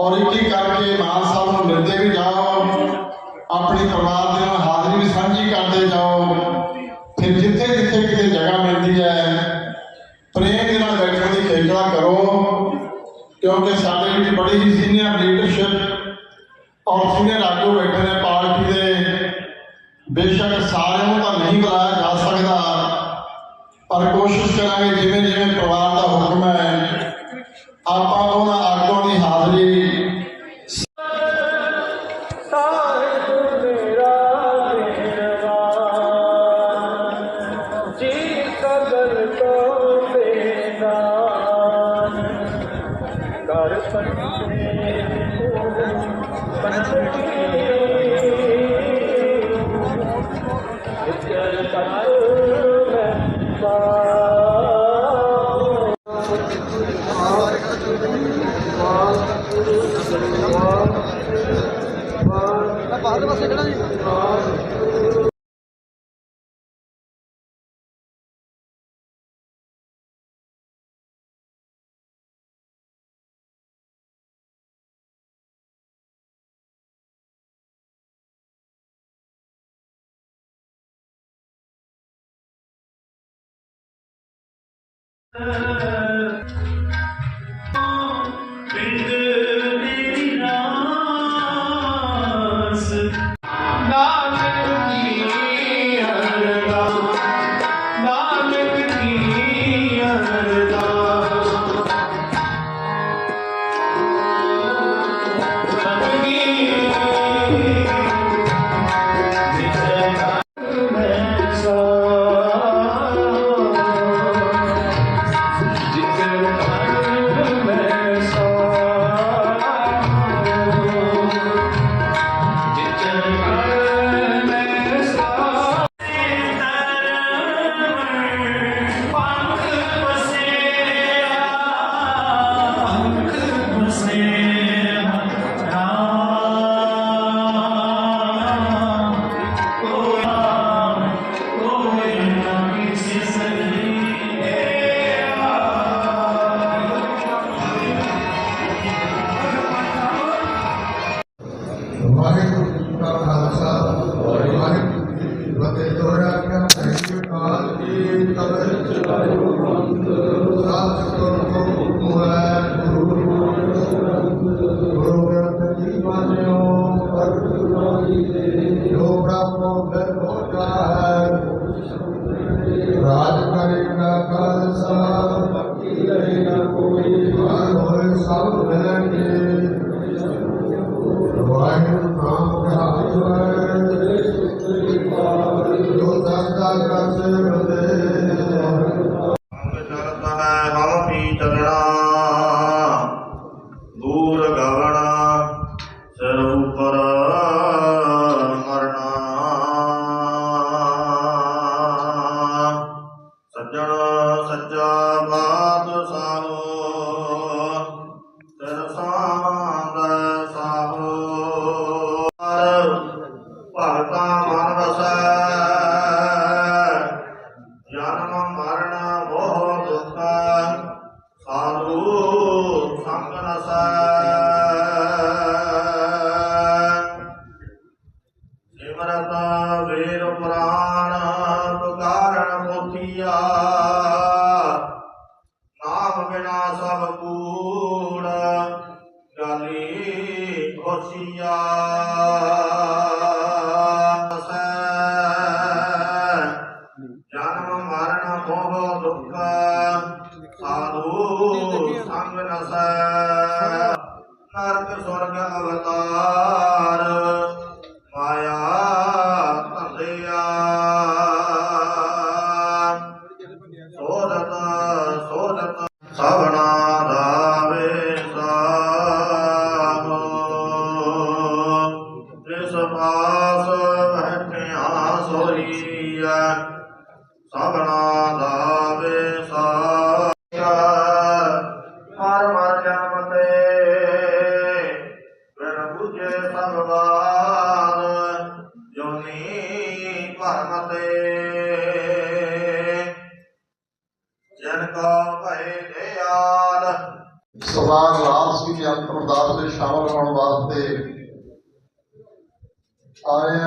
ਔਰ ਇੱਕ ਕਰਕੇ ਮਾਨ ਸਾਹਿਬ ਨੂੰ ਮਿਲਦੇ ਵੀ ਜਾਓ। ਆਪਣੇ ਪਰਿਵਾਰ ਦੇ ਨਾਲ ਹਾਜ਼ਰੀ ਵੀ ਸਾਂਝੀ ਕਰਦੇ ਜਾਓ। ਫਿਰ ਜਿੱਥੇ ਜਿੱਥੇ ਕਿਤੇ ਜਗ੍ਹਾ ਮਿਲਦੀ ਹੈ, ਪ੍ਰੇਮ ਦੇ ਨਾਲ ਬੈਠਣ ਦੀ ਖੇਚਲਾ ਕਰੋ। ਕਿਉਂਕਿ ਸਾਡੇ ਵਿੱਚ ਬੜੀ ਹੀ ਸੀਨੀਅਰ ਲੀਡਰਸ਼ਿਪ ਔਰ ਸੀਨੀਅਰ ਆਗੂ ਬੈਠੇ ਨੇ ਪਾਰਟੀ ਦੇ। ਬੇਸ਼ੱਕ ਸਾਰਿਆਂ ਨੂੰ ਤਾਂ ਨਹੀਂ ਬੁਲਾਇਆ ਜਾ ਸਕਦਾ। ਪਰ ਕੋਸ਼ਿਸ਼ ਕਰਾਂਗੇ ਜਿਵੇਂ ਜਿਵੇਂ ਪਰਿਵਾਰ ਦਾ ਹੁਕਮ ਹੈ, ਆਪਾਂ ਉਹਨਾਂ ਆਗੂਆਂ ਦੀ ਹਾਜ਼ਰੀ ਬਾਹਰ ਪਾਸੇ ਕਿਹੜਾ ਜੀ ਵਾਹਿਗੁਰੂ ਹੋਏ ਸਭ ਮਰਨ ਮੋਹ ਦੁਖ। ਸਾਧੂ ਸੰਗ ਨਸੈ ਨਰਕ ਸੁਰਗ ਅਵਤਾਰ। ਮਾਇਆ ਧੰਦਿਆ। ਸੋਦਤ ਸੋਦਤ ਸਭਨਾ ਦਾਵੇ ਸਾਹੋ ਜਿਸ ਜਨ ਕੋ ਭੈ ਦਿਆਲ ਸਰਦਾਰ ਲਾਲ ਸੀ ਕਿ ਅੰਤ ਦੇ ਸ਼ਾਮਲ ਹੋਣ ਵਾਸਤੇ ਆਏ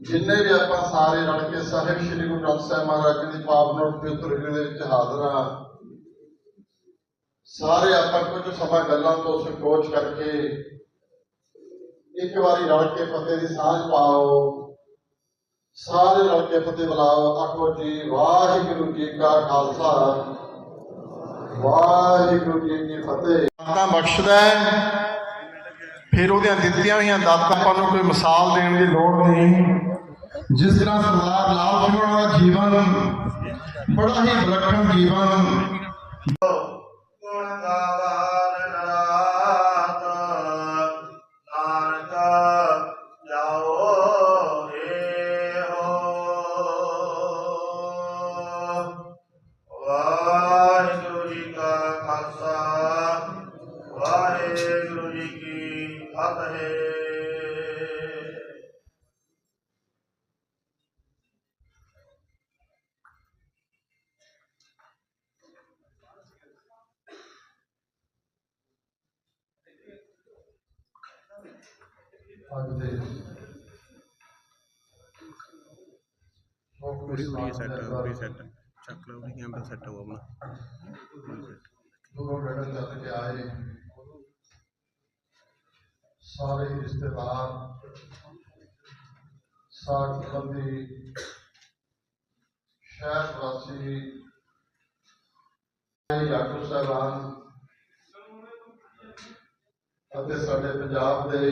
ਜਿੰਨੇ ਵੀ ਆਪਾਂ ਸਾਰੇ ਰਲ ਕੇ ਸਾਹਿਬ ਸ੍ਰੀ ਗੁਰੂ ਗ੍ਰੰਥ ਸਾਹਿਬ ਮਹਾਰਾਜ ਜੀ ਦੀ ਪਾਵਨ ਪਵਿੱਤਰ ਹਿਰਦੇ ਦੇ ਵਿੱਚ ਹਾਜ਼ਰ ਹਾਂ। ਸਾਰੇ ਆਪਾਂ ਕੁਝ ਸਮਾਂ ਗੱਲਾਂ ਤੋਂ ਸੰਕੋਚ ਕਰਕੇ ਇੱਕ ਵਾਰੀ ਰਲ ਕੇ ਫਤਿਹ ਦੀ ਸਾਂਝ ਪਾਓ। ਸਾਰੇ ਰਲ ਕੇ ਫਤਿਹ ਬੁਲਾਓ ਆਖੋ ਜੀ ਵਾਹਿਗੁਰੂ ਜੀ ਕਾ ਖਾਲਸਾ। ਵਾਹਿਗੁਰੂ ਜੀ ਕੀ ਫਤਿਹ। ਦਾਤਾਂ ਬਖਸ਼ਦਾ ਹੈ। ਫਿਰ ਉਹਦੀਆਂ ਦਿੱਤੀਆਂ ਹੋਈਆਂ ਦਾਤਾਂ ਆਪਾਂ ਨੂੰ ਕੋਈ ਮਿਸਾਲ ਦੇਣ ਦੀ ਲੋੜ ਨਹੀਂ। ਜਿਸ ਤਰ੍ਹਾਂ ਸਰਦਾਰ ਲਾਲ ਸਿੰਘ ਦਾ ਜੀਵਨ ਬੜਾ ਹੀ ਵਿਲੱਖਣ ਜੀਵਨ। ਫਤਿਹ ਅੱਜ ਦੇ ਪੂਰੀ ਹੋਈ ਸੈੱਟ ਪੂਰੀ ਸੈੱਟ ਚੱਕ ਲਓ ਕੈਮਰਾ ਸੈੱਟ ਹੋ ਆਪਣਾ ਦੂਰੋਂ ਨੇੜੇ ਚੱਲ ਕੇ ਆਏ ਸਾਰੇ ਹੀ ਰਿਸ਼ਤੇਦਾਰ ਸਾਥ ਸੰਬੰਧੀ ਸ਼ਹਿਰ ਵਾਸੀ ਯਾਕੂ ਸਾਹਿਬਾਨ ਅਤੇ ਸਾਡੇ ਪੰਜਾਬ ਦੇ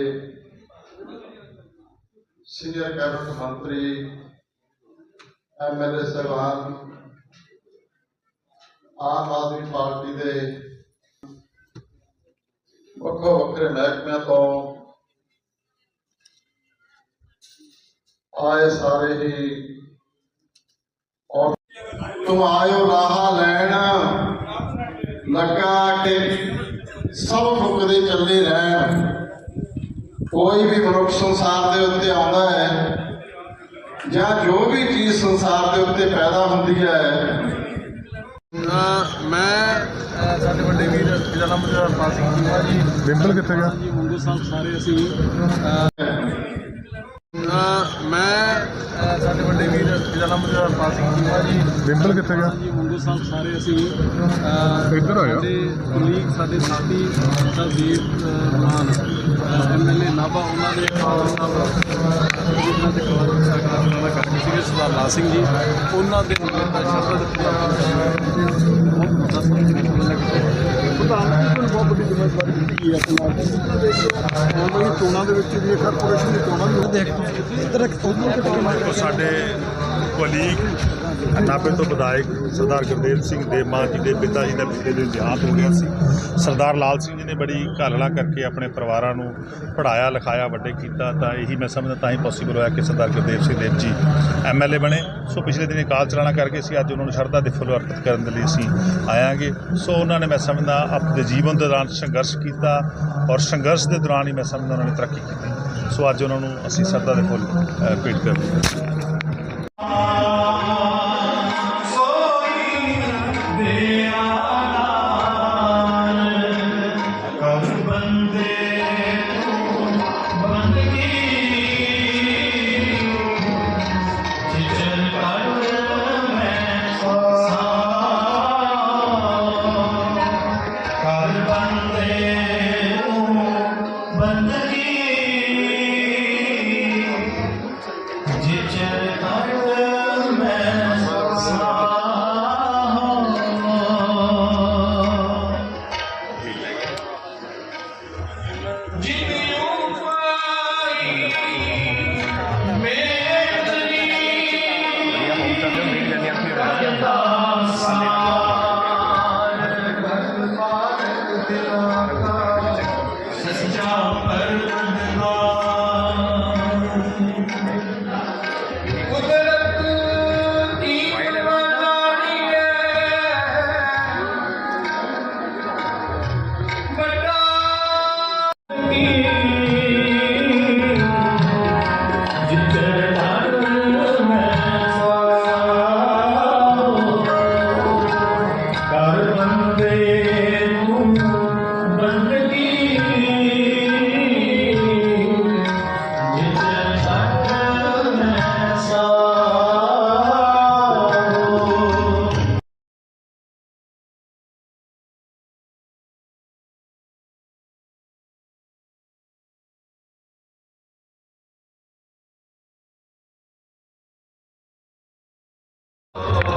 ਸੀਨੀਅਰ ਕੈਬਨਿਟ ਮੰਤਰੀ ਐਮਐਲਏ ਸਾਹਿਬਾਨ, ਆਮ ਆਦਮੀ ਪਾਰਟੀ ਦੇ ਵੱਖੋ ਵੱਖਰੇ ਮਹਿਕਮਿਆਂ ਤੋਂ ਆਏ ਸਾਰੇ ਹੀ। ਔਰ ਤੁਮ ਆਇਓ ਰਾਹ ਲੈਣ। ਲੱਗਾ ਕਿ ਸਭ ਮੁਕਦੇ ਚੱਲੇ ਰਹਿਣ। ਕੋਈ ਵੀ ਮਨੁੱਖ ਸੰਸਾਰ ਦੇ ਉੱਤੇ ਆਉਂਦਾ ਹੈ ਜਾਂ ਜੋ ਵੀ ਚੀਜ਼ ਸੰਸਾਰ ਦੇ ਉੱਤੇ ਪੈਦਾ ਹੁੰਦੀ ਹੈ। ਮੈਂ ਸਾਡੇ ਵੱਡੇ ਵੀਰ ਜਿਹਦਾ ਨਾਮ ਰਪਾਲ ਸਿੰਘ ਜੀ ਹੈ ਜੀ। ਡਿੰਪਲ ਕਿੱਥੇ ਗਿਆ? ਜੀ ਮੁੰਡੇ ਸਾਹਿਬ ਸਾਰੇ ਅਸੀਂ ਮੈਂ ਸਾਡੇ ਵੱਡੇ ਵੀਰ ਜਿਹਦਾ ਨਾਮ ਸਿੰਘ ਹੈ ਜੀ। ਡਿੰਪਲ ਕਿੱਥੇ ਗਿਆ? ਜੀ ਮੁੰਡੇ ਸਾਹਿਬ ਸਾਰੇ ਅਸੀਂ ਇੱਧਰ ਆਇਓ। ਸਾਡੇ ਕੁਲੀਗ ਸਾਡੇ ਸਾਥੀ ਸਰਦੀਪ ਮਾਨ ਐਮਐਲਏ ਨਾਭਾ ਉਹਨਾਂ ਦੇ ਫਾਦਰ ਸਾਹਿਬ ਉਹਨਾਂ ਦੇ ਉਹਨਾਂ ਦਾ ਕਰਦੇ ਸੀਗੇ ਸਰਦਾਰ ਲਾਲ ਸਿੰਘ ਜੀ। ਉਹਨਾਂ ਦੇ ਮੁੰਡੇ ਦਾ ਸ਼ਬਦ ਬਹੁਤ ਸੰਕੇਤ ਲੱਗਦਾ ਨੂੰ ਬਹੁਤ ਵੱਡੀ ਹੈ ਆਪਣਾ ਦੇ ਆਉਣ ਵਾਲੀ ਚੋਣਾਂ ਦੇ ਵਿੱਚ ਵੀ ਕਾਰਪੋਰੇਸ਼ਨ ਦੀ ਚੋਣਾਂ ਵੀ ਦੇਖ ਇੱਧਰ ਇੱਕ ਉਹ ਸਾਡੇ ਕੁਲੀਗ ਨਾਭੇ ਤੋਂ ਵਿਧਾਇਕ ਸਰਦਾਰ ਗੁਰਦੇਵ ਸਿੰਘ ਦੇ ਮਾਂ ਜੀ ਦੇ ਪਿਤਾ ਜੀ ਦਾ ਪਿਛਲੇ ਦਿਨ ਦੇਹਾਂਤ ਹੋ ਗਿਆ ਸੀ। ਸਰਦਾਰ ਲਾਲ ਸਿੰਘ ਜੀ ਨੇ ਬੜੀ ਘਾਲਣਾ ਕਰਕੇ ਆਪਣੇ ਪਰਿਵਾਰਾਂ ਨੂੰ ਪੜਾਇਆ ਲਿਖਾਇਆ ਵੱਡੇ ਕੀਤਾ। ਤਾਂ ਇਹੀ ਮੈਂ ਸਮਝਦਾ ਤਾਂ ਹੀ ਪੋਸੀਬਲ ਹੋਇਆ ਕਿ ਸਰਦਾਰ ਗੁਰਦੇਵ ਸਿੰਘ ਦੇਵ ਜੀ ਐਮਐਲਏ ਬਣੇ। ਸੋ ਪਿਛਲੇ ਦਿਨ ਕਾਲ ਚਲਾਣਾ ਕਰਕੇ ਸੀ। ਅੱਜ ਉਹਨਾਂ ਨੂੰ ਸ਼ਰਧਾ ਦੇ ਫੁੱਲ ਅਰਪਿਤ ਕਰਨ ਦੇ ਲਈ ਅਸੀਂ ਆਇਆਂਗੇ। ਸੋ ਉਹਨਾਂ ਨੇ ਮੈਂ ਸਮਝਦਾ ਆਪਣੇ ਜੀਵਨ ਦੇ ਦੌਰਾਨ ਸੰਘਰਸ਼ ਕੀਤਾ ਔਰ ਸੰਘਰਸ਼ ਦੇ ਦੌਰਾਨ ਹੀ ਮੈਂ ਸਮਝਦਾ ਉਹਨਾਂ ਨੇ ਤਰੱਕੀ ਕੀਤੀ। ਸੋ ਅੱਜ ਉਹਨਾਂ ਨੂੰ ਅਸੀਂ ਸ਼ਰਧਾ ਦੇ ਫੁੱਲ ਅ, ਭੇਟ ਕਰਦੇ ਹਾਂ। हर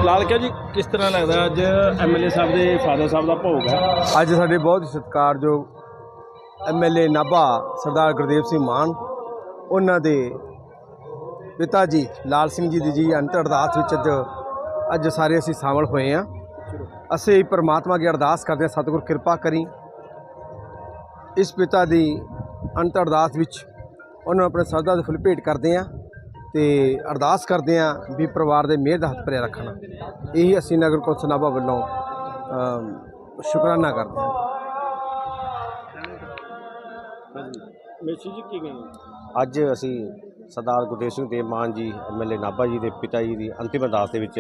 ਲਾਲਕਾ ਜੀ, ਕਿਸ ਤਰ੍ਹਾਂ ਲੱਗਦਾ ਅੱਜ ਐਮਐਲਏ ਸਾਹਿਬ ਦੇ ਫਾਦਰ ਸਾਹਿਬ ਦਾ ਭੋਗ ਹੈ? ਅੱਜ ਸਾਡੇ ਬਹੁਤ ਹੀ ਸਤਿਕਾਰਯੋਗ ਐਮਐਲਏ ਨਾਭਾ ਸਰਦਾਰ ਗੁਰਦੇਵ ਸਿੰਘ ਮਾਨ, ਉਹਨਾਂ ਦੇ ਪਿਤਾ ਜੀ ਲਾਲ ਸਿੰਘ ਜੀ ਦੀ ਜੀ ਅੰਤ ਅਰਦਾਸ ਵਿੱਚ ਅੱਜ ਅੱਜ ਸਾਰੇ ਅਸੀਂ ਸ਼ਾਮਲ ਹੋਏ ਹਾਂ। ਅਸੀਂ ਪ੍ਰਮਾਤਮਾ ਦੀ ਅਰਦਾਸ ਕਰਦੇ ਹਾਂ, ਸਤਿਗੁਰ ਕਿਰਪਾ ਕਰੀ। ਇਸ ਪਿਤਾ ਦੀ ਅੰਤ ਅਰਦਾਸ ਵਿੱਚ ਉਹਨਾਂ ਨੂੰ ਆਪਣੇ ਸਰਦਾ ਦੇ ਫੁੱਲ ਭੇਟ ਕਰਦੇ ਹਾਂ। ਤੇ ਅਰਦਾਸ ਕਰਦੇ ਹਾਂ ਵੀ ਪਰਿਵਾਰ ਦੇ ਮਿਹਰ ਦਾ ਹੱਥ ਭਰਿਆ ਰੱਖਣਾ। ਇਹੀ ਅਸੀਂ ਨਗਰ ਕੌਂਸਲ ਨਾਭਾ ਵੱਲੋਂ ਸ਼ੁਕਰਾਨਾ ਕਰਦੇ ਹਾਂ। ਮੇਸ਼ੀ ਜੀ ਕੀ ਕਹਿੰਦੇ ਅੱਜ ਅਸੀਂ ਸਰਦਾਰ ਗੁਰਦੇਵ ਸਿੰਘ ਦੇਵ ਮਾਨ ਜੀ ਐਮਐਲਏ ਨਾਭਾ ਜੀ ਦੇ ਪਿਤਾ ਜੀ ਦੀ ਅੰਤਿਮ ਅਰਦਾਸ ਦੇ ਵਿੱਚ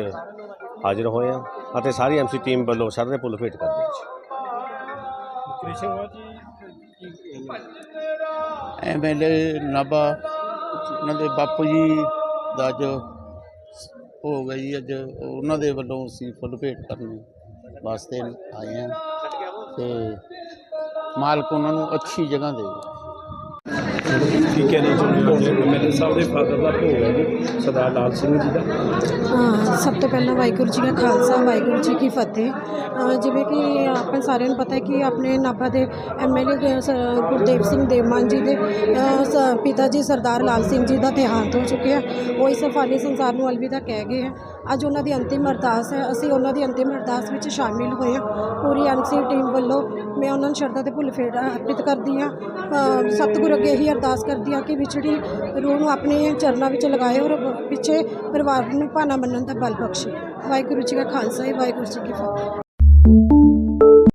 ਹਾਜ਼ਰ ਹੋਏ ਹਾਂ ਅਤੇ ਸਾਰੀ ਐਮਸੀ ਟੀਮ ਵੱਲੋਂ ਸਰਦੇ ਫੁੱਲ ਭੇਟ ਕਰਦੇ ਹਾਂ ਕ੍ਰਿਸ਼ਨ ਜੀ ਐਮਐਲਏ ਨਾਭਾ ਉਹਨਾਂ ਦੇ ਬਾਪੂ ਜੀ ਦਾ ਅੱਜ ਹੋ ਗਿਆ ਜੀ, ਅੱਜ ਉਹਨਾਂ ਦੇ ਵੱਲੋਂ ਅਸੀਂ ਫੁੱਲ ਭੇਟ ਕਰਨ ਵਾਸਤੇ ਆਏ ਹਾਂ ਤੇ ਮਾਲਕ ਉਹਨਾਂ ਨੂੰ ਅੱਛੀ ਜਗ੍ਹਾ ਦੇਵੇ ਕੀ ਕਹਿਣਾ ਚਾਹੁੰਦੇ ਹੋ? ਐਮਐਲਏ ਸਾਹਿਬ ਦੇ ਫਾਦਰ ਦਾ ਭੋਗ ਹੈ ਜੀ ਸਰਦਾਰ ਲਾਲ ਸਿੰਘ ਜੀ ਦਾ। ਹਾਂ, ਸਭ ਤੋਂ ਪਹਿਲਾਂ ਵਾਹਿਗੁਰੂ ਜੀ ਕਾ ਖਾਲਸਾ ਵਾਹਿਗੁਰੂ ਜੀ ਕੀ ਫਤਿਹ। ਜਿਵੇਂ ਕਿ ਆਪਾਂ ਸਾਰਿਆਂ ਨੂੰ ਪਤਾ ਹੈ ਕਿ ਆਪਣੇ ਨਾਭਾ ਦੇ ਐਮਐਲਏ ਗੁਰਦੇਵ ਸਿੰਘ ਦੇਵਮਾਨ ਜੀ ਦੇ ਪਿਤਾ ਜੀ ਸਰਦਾਰ ਲਾਲ ਸਿੰਘ ਜੀ ਦਾ ਦੇਹਾਂਤ ਹੋ ਚੁੱਕਿਆ ਉਹ ਇਸ ਫਾਨੀ ਸੰਸਾਰ ਨੂੰ ਅਲਵਿਦਾ ਕਹਿ ਗਏ ਹੈ। ਅੱਜ ਉਹਨਾਂ ਦੀ ਅੰਤਿਮ ਅਰਦਾਸ ਹੈ। ਅਸੀਂ ਉਹਨਾਂ ਦੀ ਅੰਤਿਮ ਅਰਦਾਸ ਵਿੱਚ ਸ਼ਾਮਿਲ ਹੋਏ ਹਾਂ। ਪੂਰੀ ਐਮਸੀ ਟੀਮ ਵੱਲੋਂ ਮੈਂ ਉਹਨਾਂ ਨੂੰ ਸ਼ਰਧਾ ਤੇ ਭੁੱਲ ਫੇਰ ਅਰਪਿਤ ਕਰਦੀ ਹਾਂ। ਅ, ਸਤਿਗੁਰ ਅੱਗੇ ਇਹੀ ਅਰਦਾਸ ਕਰਦੀ ਹਾਂ ਕਿ ਵਿਛੜੀ ਰੂਹ ਨੂੰ ਆਪਣੇ ਚਰਨਾਂ ਵਿੱਚ ਲਗਾਏ ਔਰ ਪਿੱਛੇ ਪਰਿਵਾਰ ਨੂੰ ਭਾਣਾ ਮੰਨਣ ਦਾ ਬਲ ਬਖਸ਼ੇ। ਵਾਹਿਗੁਰੂ ਜੀ ਕਾ ਖਾਲਸਾ ਵਾਹਿਗੁਰੂ ਜੀ ਕੀ ਫਤਿਹ।